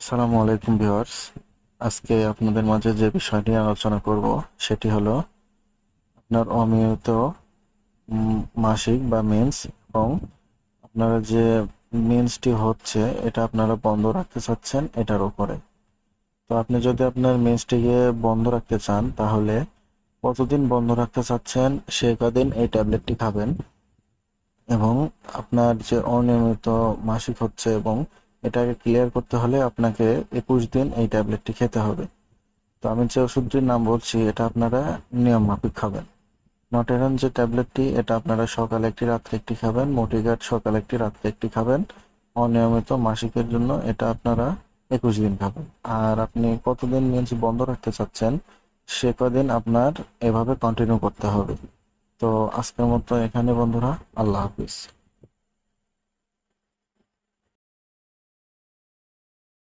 আসসালামু আলাইকুম ভিউয়ার্স। আজকে আপনাদের মাঝে যে বিষয়টি আলোচনা করব, সেটি হলো আপনার অনিয়মিত মাসিক বা মেন্স এবং আপনারা যে মেন্সটি হচ্ছে, এটা আপনারা বন্ধ রাখতে চাচ্ছেন, এটার উপরে। তো আপনি যদি আপনার মেন্সটিকে বন্ধ রাখতে চান, তাহলে কতদিন বন্ধ রাখতে চাচ্ছেন, সে কদিন এই ট্যাবলেটটি খাবেন এবং আপনার যে অনিয়মিত মাসিক হচ্ছে এবং এটাকে ক্লিয়ার করতে হলে আপনাকে একুশ দিন এই ট্যাবলেটটি খেতে হবে। তো আমি যে ওষুধটির নাম বলছি, এটা আপনারা নিয়ম মাফিক খাবেন। নটেরন যে ট্যাবলেটটি এটা আপনারা সকালে একটি, রাত্রে একটি খাবেন। মোটিগার্ড সকালে একটি, রাত্রে একটি খাবেন। অনিয়মিত মাসিকের জন্য এটা আপনারা একুশ দিন খাবেন। আর আপনি কতদিন মেন্স বন্ধ রাখতে চাচ্ছেন, সে কদিন আপনার এভাবে কন্টিনিউ করতে হবে। তো আজকের মতো এখানে বন্ধুরা, আল্লাহ হাফিজ।